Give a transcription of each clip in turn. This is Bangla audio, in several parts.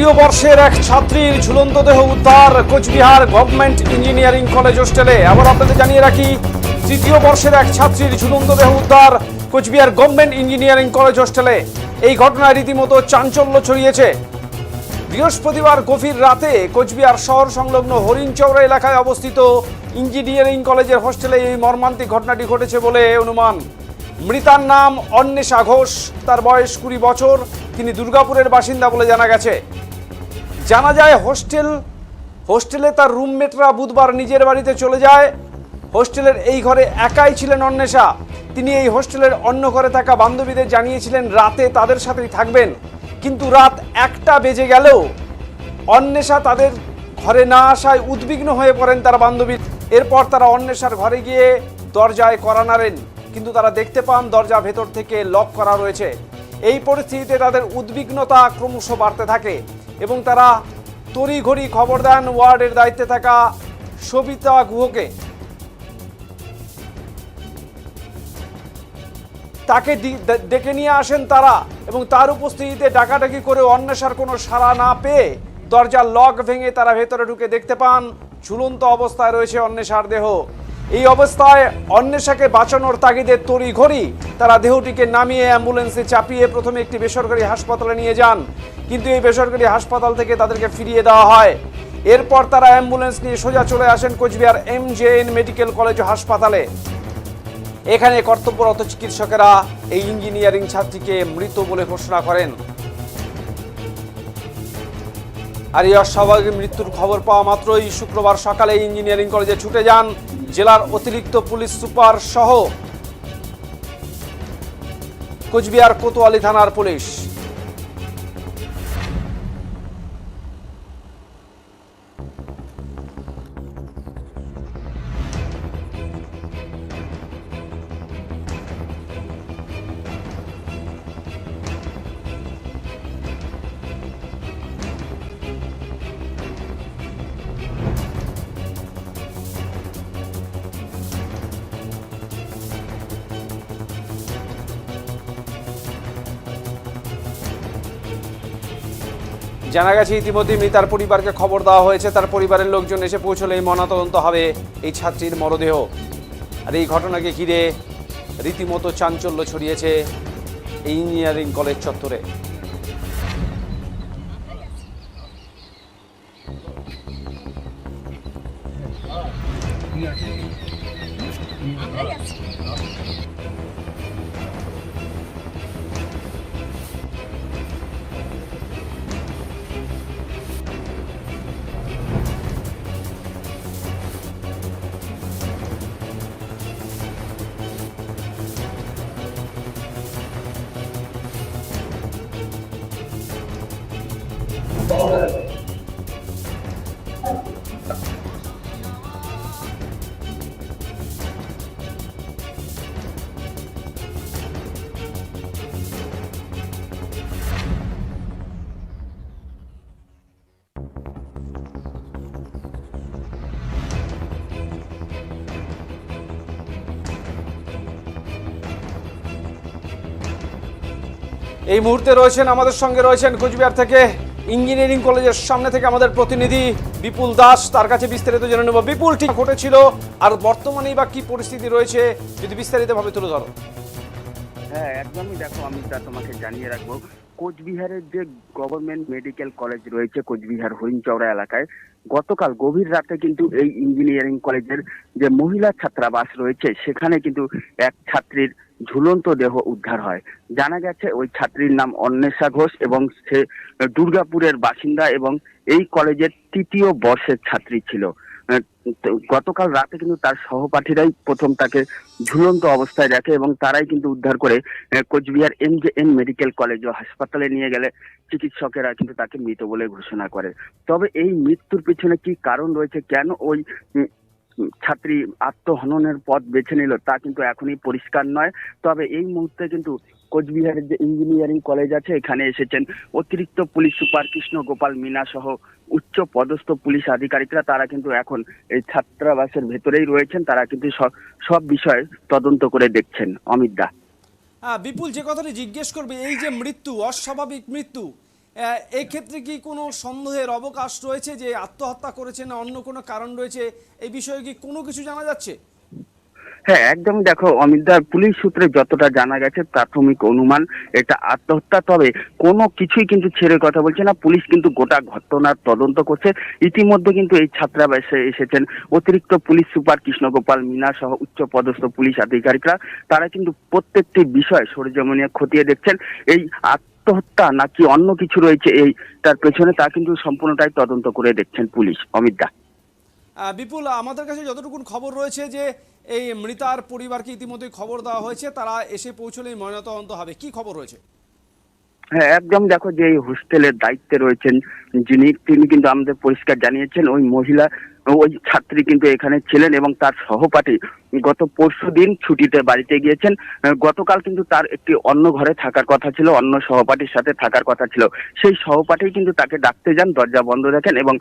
তৃতীয় বর্ষের এক ছাত্রীর ঝুলন্ত দেহ উদ্ধার কোচবিহার গভর্নমেন্ট ইঞ্জিনিয়ারিং কলেজ হোস্টেলে। আবার আপনাদের জানিয়ে রাখি, তৃতীয় বর্ষের এক ছাত্রীর ঝুলন্ত দেহ উদ্ধার কোচবিহার গভর্নমেন্ট ইঞ্জিনিয়ারিং কলেজ হোস্টেলে। এই ঘটনায় রীতিমতো চাঞ্চল্য ছড়িয়েছে। বৃহস্পতিবার গভীর রাতে কোচবিহার শহর সংলগ্ন হরিণচৌড়া এলাকায় অবস্থিত ইঞ্জিনিয়ারিং কলেজের হোস্টেলে এই মর্মান্তিক ঘটনাটি ঘটেছে বলে অনুমান। মৃতার নাম অন্বেষা ঘোষ, তার বয়স কুড়ি বছর, তিনি দুর্গাপুরের বাসিন্দা বলে জানা গেছে। জানা যায়, হোস্টেল, হোস্টেলে তার রুমমেটরা বুধবার নিজের বাড়িতে চলে যায়। হোস্টেলের এই ঘরে একাই ছিলেন অন্বেষা। তিনি এই হোস্টেলের অন্য ঘরে থাকা বান্ধবীদের জানিয়েছিলেন, রাতে তাদের সাথেই থাকবেন। কিন্তু রাত একটা বেজে গেলেও অন্বেষা তাদের ঘরে না আসায় উদ্বিগ্ন হয়ে পড়েন তার বান্ধবী। এরপর তারা অন্বেষার ঘরে গিয়ে দরজায় করা নাড়েন, কিন্তু তারা দেখতে পান দরজা ভেতর থেকে লক করা রয়েছে। এই পরিস্থিতিতে তাদের উদ্বিগ্নতা ক্রমশ বাড়তে থাকে। এবং তারা তড়িঘড়ি খবর দেন ওয়ার্ডের দায়িত্বে থাকা সবিতা গুহকে। তাকে ডেকে নিয়ে আসেন তারা এবং তার উপস্থিতিতে ডাকাডাকি করে অন্বেষার কোনো সাড়া না পেয়ে দরজার লক ভেঙে তারা ভেতরে ঢুকে দেখতে পান। ঝুলন্ত অবস্থায় রয়েছে অন্বেষার দেহ। এই অবস্থায় অন্বেষাকে বাঁচানোর তাগিদে তড়িঘড়ি তারা দেহটিকে নামিয়ে অ্যাম্বুলেন্সে চাপিয়ে প্রথমে একটি বেসরকারি হাসপাতালে নিয়ে যান। কিন্তু এই বেসরকারি হাসপাতাল থেকে তাদেরকে ফিরিয়ে দেওয়া হয়। এরপর তারা অ্যাম্বুলেন্স নিয়ে সোজা চলে আসেন Coochbehar M J N medical college হাসপাতালে। এখানে কর্তব্যরত চিকিৎসকেরা এই ইঞ্জিনিয়ারিং ছাত্রীকে মৃত বলে ঘোষণা করেন। আর এই অস্বাভাবিক মৃত্যুর খবর পাওয়া মাত্রই শুক্রবার সকালে ইঞ্জিনিয়ারিং কলেজে ছুটে যান জেলার অতিরিক্ত পুলিশ সুপার সহ কোচবিহার কোতোয়ালি থানার পুলিশ। জানা গেছে ইতিমধ্যে মৃতার পরিবারকে খবর দেওয়া হয়েছে। তার পরিবারের লোকজন এসে পৌঁছলে এই ময়নাতদন্ত হবে এই ছাত্রীর মরদেহ। আর এই ঘটনাকে ঘিরে রীতিমতো চাঞ্চল্য ছড়িয়েছে এই ইঞ্জিনিয়ারিং কলেজ চত্বরে। এই মুহূর্তে রয়েছেন আমাদের সঙ্গে রয়েছেন কোচবিহার থেকে ইঞ্জিনিয়ারিং কলেজের সামনে থেকে আমাদের প্রতিনিধি বিপুল দাস। তার কাছে বিস্তারিত জেনে নেব। বিপুল, ঠিক ঘটেছিল। আর বর্তমানেই বা কি পরিস্থিতি রয়েছে, যদি বিস্তারিতভাবে তুলে ধরো। হ্যাঁ একদমই দেখো, আমি তা তোমাকে জানিয়ে রাখব। কোচবিহারের যে গভর্নমেন্ট মেডিকেল কলেজ রয়েছে, কোচবিহার হরিণচৌড়া এলাকায়, গতকাল গভীর রাতে কিন্তু এই ইঞ্জিনিয়ারিং কলেজের যে মহিলা ছাত্রাবাস রয়েছে, সেখানে কিন্তু এক ছাত্রীর ঝুলন্ত দেহ উদ্ধার হয়। জানা গেছে, ওই ছাত্রীর নাম অন্বেষা ঘোষ এবং সে দুর্গাপুরের বাসিন্দা এবং এই কলেজের তৃতীয় বর্ষের ছাত্রী ছিল। গতকাল রাতে কিন্তু তার সহপাঠীরাই প্রথম তাকে ঝুলন্ত অবস্থায় দেখে এবং তারাই কিন্তু উদ্ধার করে Coochbehar M J N medical college ও হাসপাতালে নিয়ে গেলে চিকিৎসকেরা কিন্তু তাকে মৃত বলে ঘোষণা করে। তবে এই মৃত্যুর পিছনে কি কারণ রয়েছে? কেন ওই ছাত্রী আত্মহননের পথ বেছে নিল, তা কিন্তু এখনই পরিষ্কার নয়। তবে এই মুহূর্তে কিন্তু কোচবিহারের যে ইঞ্জিনিয়ারিং কলেজ আছে, এখানে এসেছেন অতিরিক্ত পুলিশ সুপার কৃষ্ণ গোপাল মিনা সহ উচ্চ পদস্থ পুলিশ আধিকারিকরা। তারা কিন্তু এখন এই ছাত্রাবাসের ভেতরেই রয়েছেন। তারা কিন্তু সব বিষয়ে তদন্ত করে দেখছেন। অমিত দা। বিপুল, যে কথাটি জিজ্ঞেস করবে, এই যে মৃত্যু, অস্বাভাবিক মৃত্যু এক্ষেত্রে কি কোনো সন্দেহের অবকাশ রয়েছে যে আত্মহত্যা করেছে না অন্য কোনো কারণ রয়েছে? এই বিষয়ে কি কোনো কিছু জানা যাচ্ছে? হ্যাঁ একদম দেখো অমিতদা পুলিশ সূত্রে যতটা জানা গেছে প্রাথমিক অনুমান এটা আত্মহত্যা। তবে কোনো কিছুই কিন্তু ছেড়ে কথা বলছে না। পুলিশ কিন্তু গোটা ঘটনার তদন্ত করছে। ইতিমধ্যে কিন্তু এই ছাত্রাবাসে এসেছেন অতিরিক্ত পুলিশ সুপার কৃষ্ণগোপাল মিনা সহ উচ্চ পদস্থ পুলিশ আধিকারিকরা। তারা কিন্তু প্রত্যেকটি বিষয় সরেজমিনে খতিয়ে দেখছেন। এই আত্মহত্যা নাকি অন্য কিছু রয়েছে এই তার পেছনে তা কিন্তু সম্পূর্ণটাই তদন্ত করে দেখছেন পুলিশ। অমিতদা আহ, বিপুল আমাদের কাছে যতটুকু খবর রয়েছে যে এই মৃতার পরিবারকে ইতিমধ্যেই খবর দেওয়া হয়েছে তারা এসে পৌঁছলেই ময়নাতদন্ত হবে। কি খবর রয়েছে? হ্যাঁ একদম দেখো যে এই হোস্টেলের দায়িত্বে রয়েছেন যিনি তিনি কিন্তু আমাদের পরিষ্কার জানিয়েছেন ওই মহিলা ওই ছাত্রী কিন্তু এখানে ছিলেন এবং তার সহপাঠী গত পরশু দিন ছুটিতে বাড়িতে গিয়েছেন। গতকাল কিন্তু তার একটি অন্য ঘরে থাকার কথা ছিল, অন্য সহপাঠীর সাথে থাকার কথা ছিল। সেই সহপাঠী কিন্তু তাকে ডাকতে যান, দরজা বন্ধ দেখেন এবং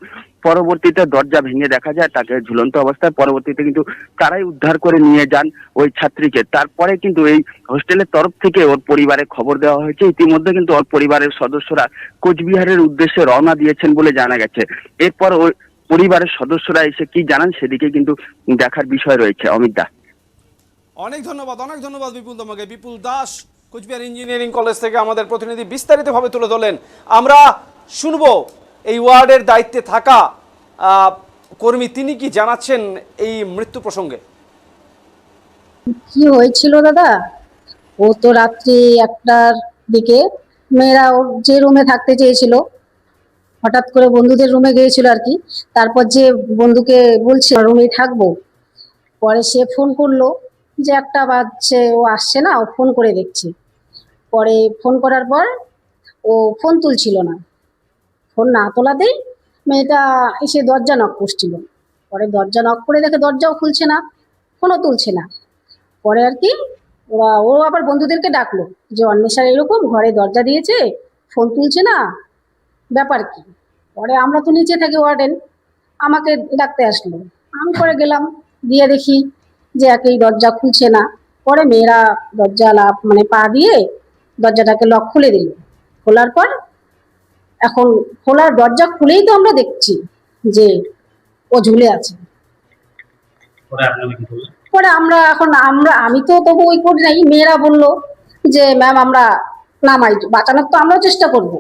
পরবর্তীতে দরজা ভেঙে দেখা যায় তাকে ঝুলন্ত অবস্থায়। পরবর্তীতে কিন্তু তারাই উদ্ধার করে নিয়ে যান ওই ছাত্রীকে। তারপরে কিন্তু এই হোস্টেলের তরফ থেকে ওর পরিবারে খবর দেওয়া হয়েছে। ইতিমধ্যে কিন্তু ওর পরিবারের সদস্যরা কোচবিহারের উদ্দেশ্যে রওনা দিয়েছেন বলে জানা গেছে। এরপর ওই পরিবারের সদস্যরা এসে কি জানান সেদিকে কিন্তু দেখার বিষয় রয়েছে। অমিত দা। অনেক ধন্যবাদ অনেক ধন্যবাদ বিপুল তোমাকে। বিপুল দাস কোচবিহার ইঞ্জিনিয়ারিং কলেজ থেকে আমাদের প্রতিনিধি বিস্তারিতভাবে তুলে ধরলেন। আমরা শুনব এই ওয়ার্ডের দায়িত্বে থাকা আহ, কর্মী তিনি কি জানাচ্ছেন এই মৃত্যু প্রসঙ্গে? কি হয়েছিল দাদা? ও তো রাত্রি একটার দিকে মেয়েরা ওর যে রুমে থাকতে চেয়েছিল হঠাৎ করে বন্ধুদের রুমে গিয়েছিল আর কি। তারপর যে বন্ধুকে বলছে রুমে থাকব? পরে সে ফোন করল যে একটা বাজছে, ও আসছে না, ও ফোন করে দেখছে। পরে ফোন করার পর ও ফোন তুলছিল না। ফোন না তোলাতেই মেয়েটা এসে দরজা নক করছিল। পরে দরজা নক করে দেখে দরজাও খুলছে না ফোনও তুলছে না। পরে আর কি ওরা, ও আবার বন্ধুদেরকে ডাকলো যে অন্বেষার এরকম ঘরে দরজা দিয়েছে ফোন তুলছে না ব্যাপার কি? পরে আমরা তো নিচে থাকি ওয়ার্ডেন আমাকে ডাকতে আসলো। আমি পরে গেলাম গিয়ে দেখি যে একই দরজা খুলছে না। পরে মেয়েরা দরজা লাভ মানে পা দিয়ে দরজাটাকে লক খুলে দিল। খোলার পর এখন খোলার দরজা খুলেই তো আমরা দেখছি যে ও ঝুলে আছে। পরে আমরা এখন আমরা আমি তো তবু ওই করি নাই। মেয়েরা বলল যে ম্যাম আমরা নামাই বাঁচানোর তো আমরাও চেষ্টা করব।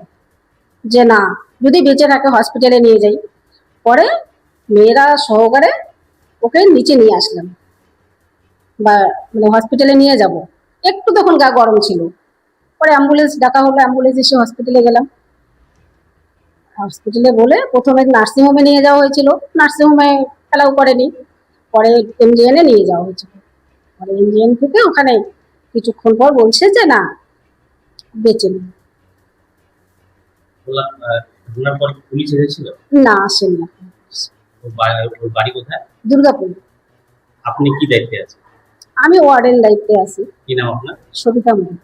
যে না, যদি বেঁচে থাকে হসপিটালে নিয়ে যাই। পরে মেয়েরা সহকারে ওকে নিচে নিয়ে আসলাম। বা মানে হসপিটালে নিয়ে যাব। একটু তখন গা গরম ছিল। পরে অ্যাম্বুলেন্স ডাকা হলো অ্যাম্বুলেন্স এসে হসপিটালে গেলাম। হসপিটালে বলে প্রথমে নার্সিংহোমে নিয়ে যাওয়া হয়েছিল। নার্সিংহোমে অ্যালাউ করেনি। পরে এমজিএনে নিয়ে যাওয়া হয়েছিল। পরে এমজিএন থেকে ওখানে কিছুক্ষণ পর বলছে যে না, বেঁচে নেই। ঘটনার পর পুলিশ এসেছিল? না আসেনি ওর বাড়ি কোথায়? দুর্গাপুর। আপনি কি দায়িত্বে আছেন? আমি ওয়ার্ডেন দায়িত্বে আছি। কি নাম আপনার? সবিতা মুখ